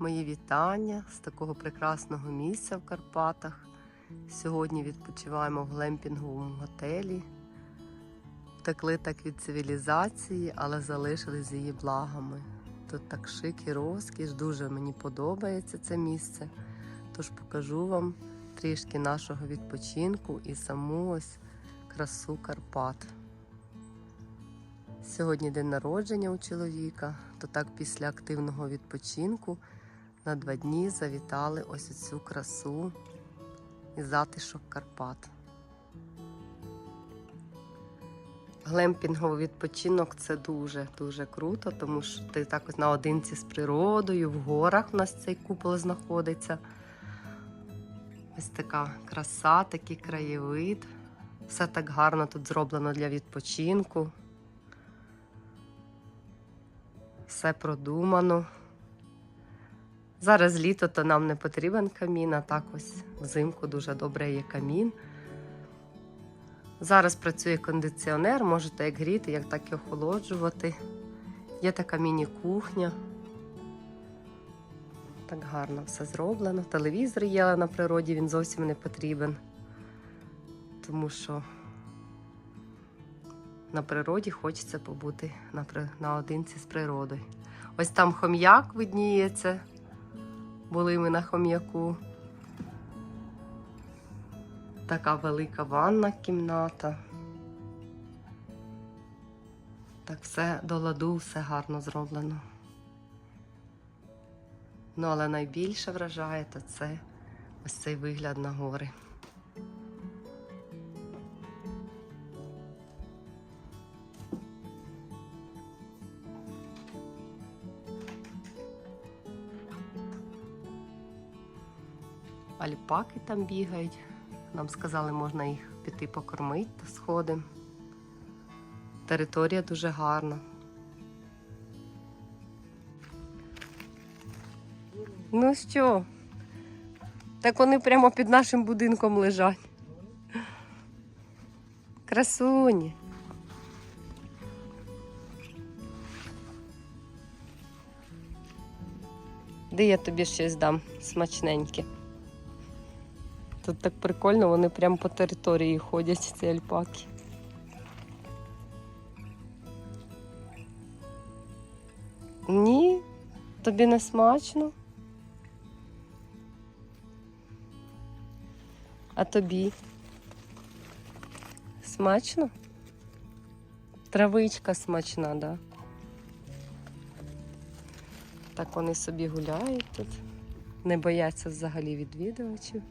Мої вітання з такого прекрасного місця в Карпатах. Сьогодні відпочиваємо в глемпінговому готелі. Втекли так від цивілізації, але залишились її благами. Тут так шик і розкіш, дуже мені подобається це місце. Тож покажу вам трішки нашого відпочинку і саму ось красу Карпат. Сьогодні день народження у чоловіка, то так після активного відпочинку на два дні завітали ось цю красу і затишок Карпат. Глемпінговий відпочинок це дуже-дуже круто, тому що ти так ось наодинці з природою, в горах у нас цей купол знаходиться. Ось така краса, такий краєвид. Все так гарно тут зроблено для відпочинку. Все продумано. Зараз літо, то нам не потрібен камін, а так ось взимку дуже добре є камін. Зараз працює кондиціонер, можете як гріти, як так і охолоджувати. Є така міні-кухня. Так гарно все зроблено. Телевізор є, на природі він зовсім не потрібен. Тому що на природі хочеться побути наодинці з природою. Ось там хом'як видніється. Були ми на хом'яку. Така велика ванна кімната. Так все до ладу, все гарно зроблено. Ну, але найбільше вражає то це ось цей вигляд на гори. Альпаки там бігають. Нам сказали, можна їх піти покормити та сходи. Територія дуже гарна. Ну що? Так вони прямо під нашим будинком лежать. Красуні. Де я тобі щось дам смачненьке. Тут так прикольно, вони прямо по території ходять, ці альпаки. Ні, тобі не смачно. А тобі? Смачно? Травичка смачна, да? Так вони собі гуляють тут. Не бояться взагалі відвідувачів.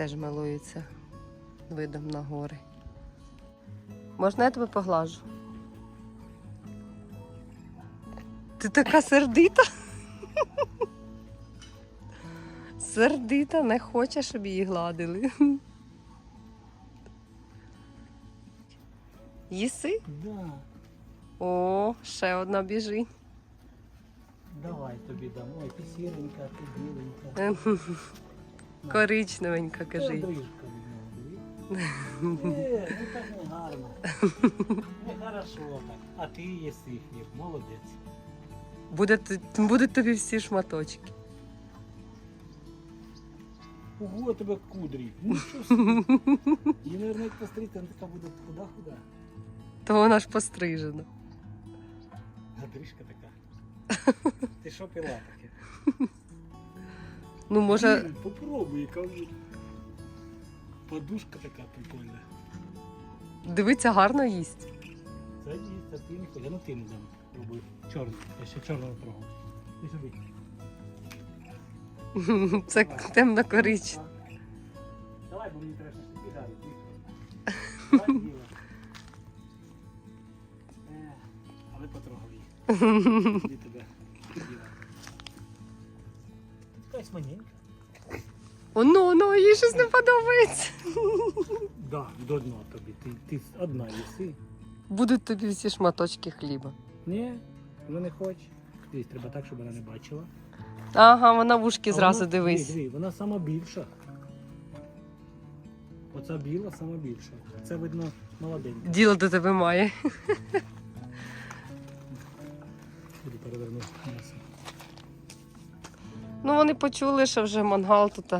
Теж милуються видом на гори. Можна я тебе поглажу? Ти така сердита? Сердита, не хоче, щоб її гладили. Їси? Да, О, ще одна біжить. давай тобі дам. Ой, ти сіренька, ти біленька. Коричневенька, Це кажи. одрижка від нього, диви. Е, ну так не гарно. Не хорошо так. А ти їси хліб, молодець. Буде, будуть тобі всі шматочки. Ого, тебе кудрі. Ну що собі. І, мабуть, як постріти, вона така буде худа-худа. То вона ж пострижена. Одрижка така. Ти що пила таке? Ну, може, Ні, Попробуй, яка вона. Подушка така прикольна. дивиться, гарно їсть. Це дійсно, ти не ходи. А ну ти не дам. Пробуй. Чорний. Я ще чорного пробую. Ти сюди. Це темно-коричневе. Давай, бо мені треба щось підбігати. Давай. Е, Але потрогав її. Оно, ну, їй щось не подобається. Да, до дна тобі. Ти, ти одна їси. Будуть тобі всі шматочки хліба. Ні, вона не хоче. Дивись, треба так, щоб вона не бачила. Ага, вона вушки А зразу вона- дивись. Диви, диви, вона сама більша. Оця біла сама більша. Це видно молоденька. Діло до тебе має. Буду перевернути м'ясо. Ну вони почули, що вже мангал тут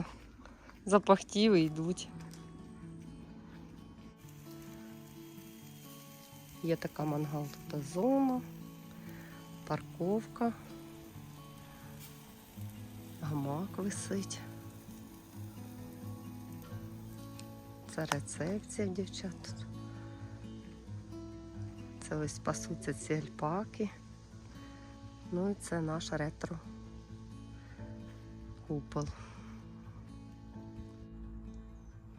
і йдуть. Є така мангал тут зона, парковка, гамак висить. Це рецепція дівчат. Це ось пасуться ці альпаки. Ну і це наш ретро купол.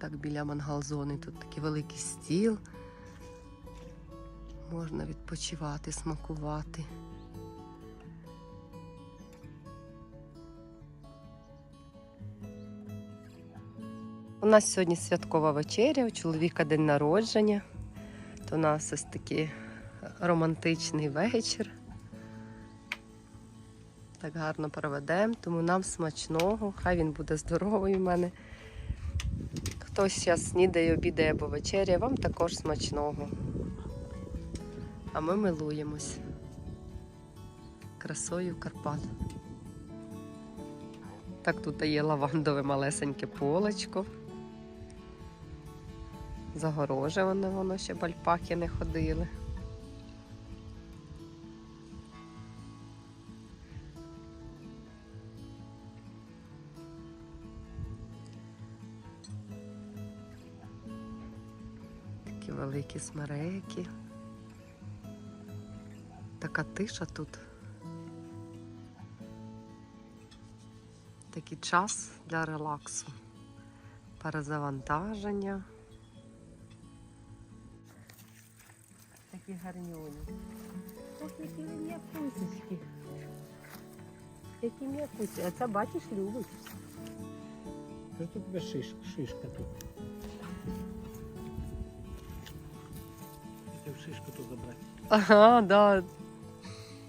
Так, біля мангал-зони тут такий великий стіл. Можна відпочивати, смакувати. У нас сьогодні святкова вечеря, у чоловіка день народження. То у нас ось такий романтичний вечір. Так гарно проведемо, тому нам смачного. Хай він буде здоровий у мене. Хтось зараз снідає, обідає або вечеря, вам також смачного. А ми милуємось красою Карпат. Так, тут є лавандове малесеньке полочко. Загорожеване воно, щоб альпаки не ходили. Такі великі смереки. Така тиша тут. Такий час для релаксу, перезавантаження. Такі гарнюні. Ох, які м'якусечки. Які м'якусі. А це бачиш, любить. Що тут тебе шиш, шишка тут? Хотів шишку тут забрати. Ага, да.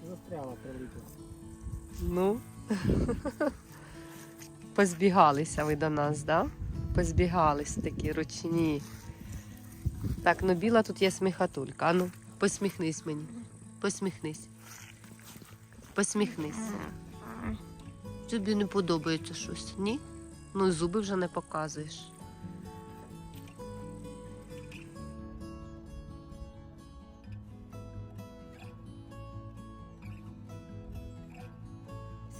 Застряла прилипла. Ну. Позбігалися ви до нас, да? Позбігались такі ручні. Так, ну біла тут є сміхатулька. Ану, посміхнись мені. Посміхнись. Посміхнись. Тобі не подобається щось, ні? Ну і зуби вже не показуєш.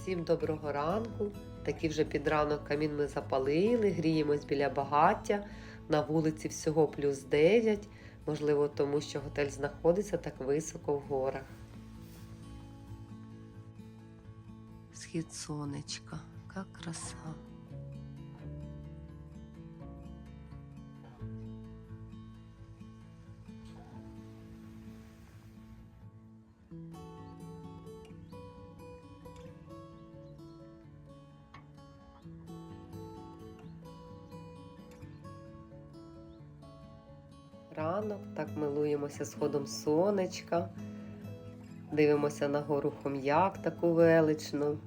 Всім доброго ранку. Такий вже під ранок камін ми запалили, гріємось біля багаття. На вулиці всього плюс 9. Можливо, тому що готель знаходиться так високо в горах. Схід сонечка. Яка краса. Ранок, так милуємося сходом сонечка, дивимося на гору хом'як таку величну.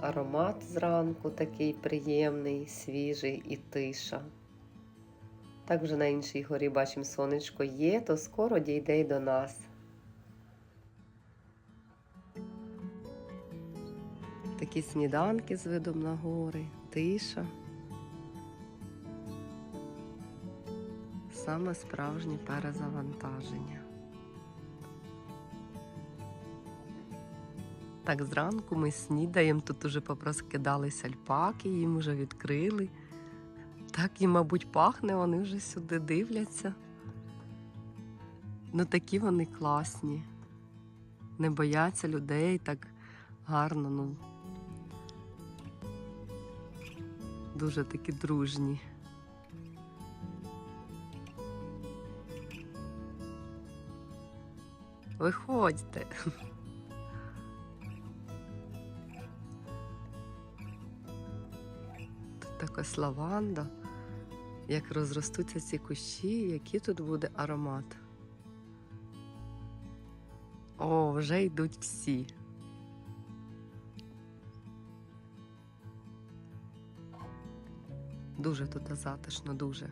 Аромат зранку такий приємний, свіжий і тиша. Так вже на іншій горі бачимо сонечко є, то скоро дійде й до нас. Такі сніданки з видом на гори, тиша. Саме справжнє перезавантаження. Так, зранку ми снідаємо, тут уже попроскидались альпаки, їм вже відкрили. Так їм, мабуть, пахне, вони вже сюди дивляться. Ну такі вони класні. Не бояться людей так гарно, ну. Дуже такі дружні. Виходьте. Тут така лаванда. Як розростуться ці кущі, який тут буде аромат. О, вже йдуть всі. Дуже тут затишно, дуже.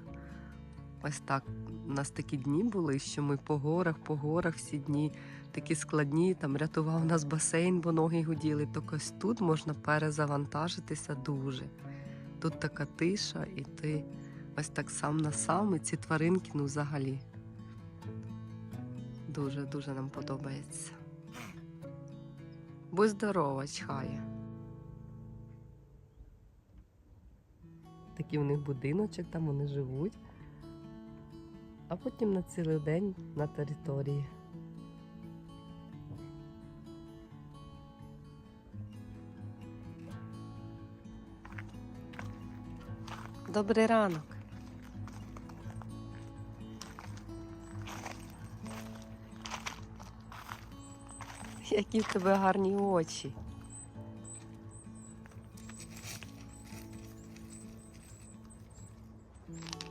Ось так. У нас такі дні були, що ми по горах, по горах всі дні такі складні. Там рятував нас басейн, бо ноги гуділи. То ось тут можна перезавантажитися дуже. Тут така тиша, і ти ось так сам на сам, і ці тваринки, ну взагалі. Дуже дуже нам подобається. Будь здорова, чхає. Такий у них будиночок, там вони живуть, а потім на цілий день на території. Добрий ранок. Які в тебе гарні очі.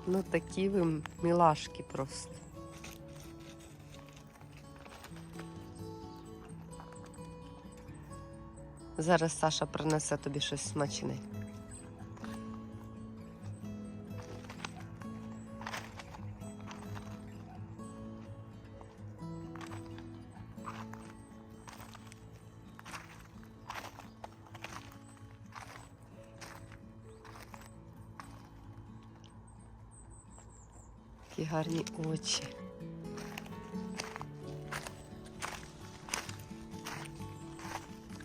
Ну такі ви мілашки просто. Зараз Саша принесе тобі щось смачне. Очі.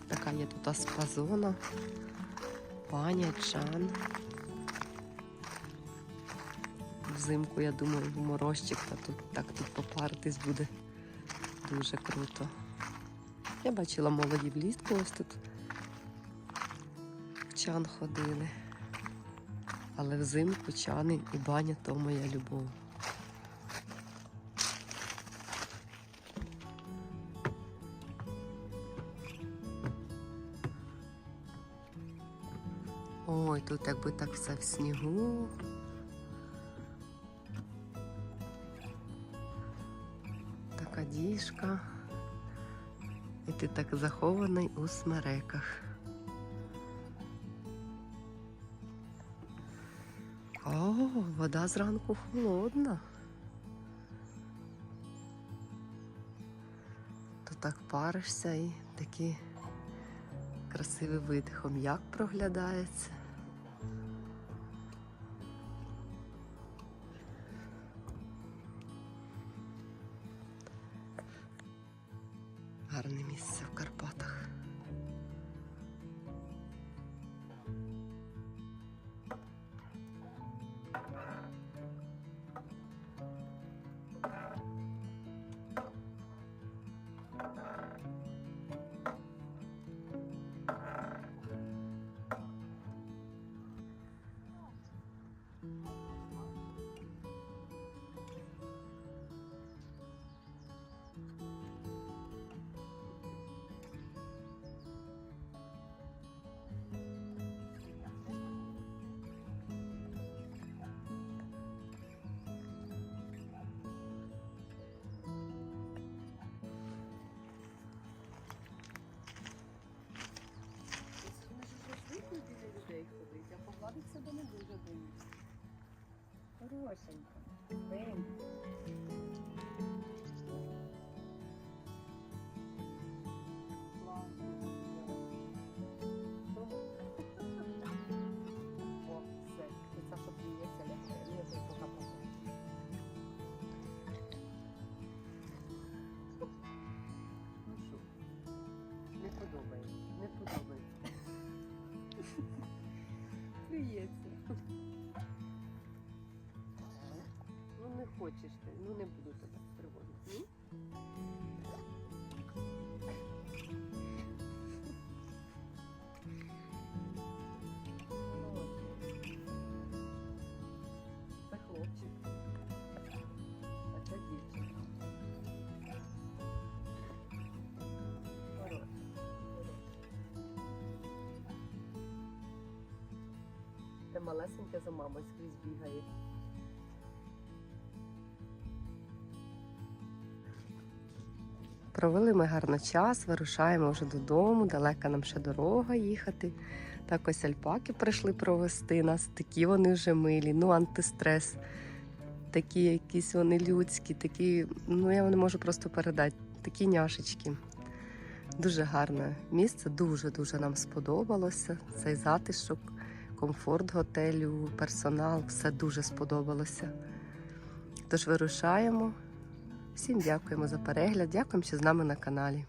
Така є тут аспазона, паня, чан. Взимку, я думаю, в морозчик, та тут так тут попаритись буде дуже круто. Я бачила молоді влітку, ось тут в чан ходили. Але взимку чани і баня то моя любов. Ой, тут якби так все в снігу. Така діжка. І ти так захований у смереках. О, вода зранку холодна. То так паришся і такий красивий вид хом'як проглядається. person. Малесеньке за мамою скрізь бігає. Провели ми гарно час, вирушаємо вже додому, далека нам ще дорога їхати. Так ось альпаки прийшли провести нас. Такі вони вже милі, ну антистрес. Такі якісь вони людські, такі, ну я не можу просто передати, такі няшечки. Дуже гарне місце, дуже-дуже нам сподобалося. Цей затишок, комфорт готелю, персонал, все дуже сподобалося. Тож вирушаємо. Всім дякуємо за перегляд, дякуємо, що з нами на каналі.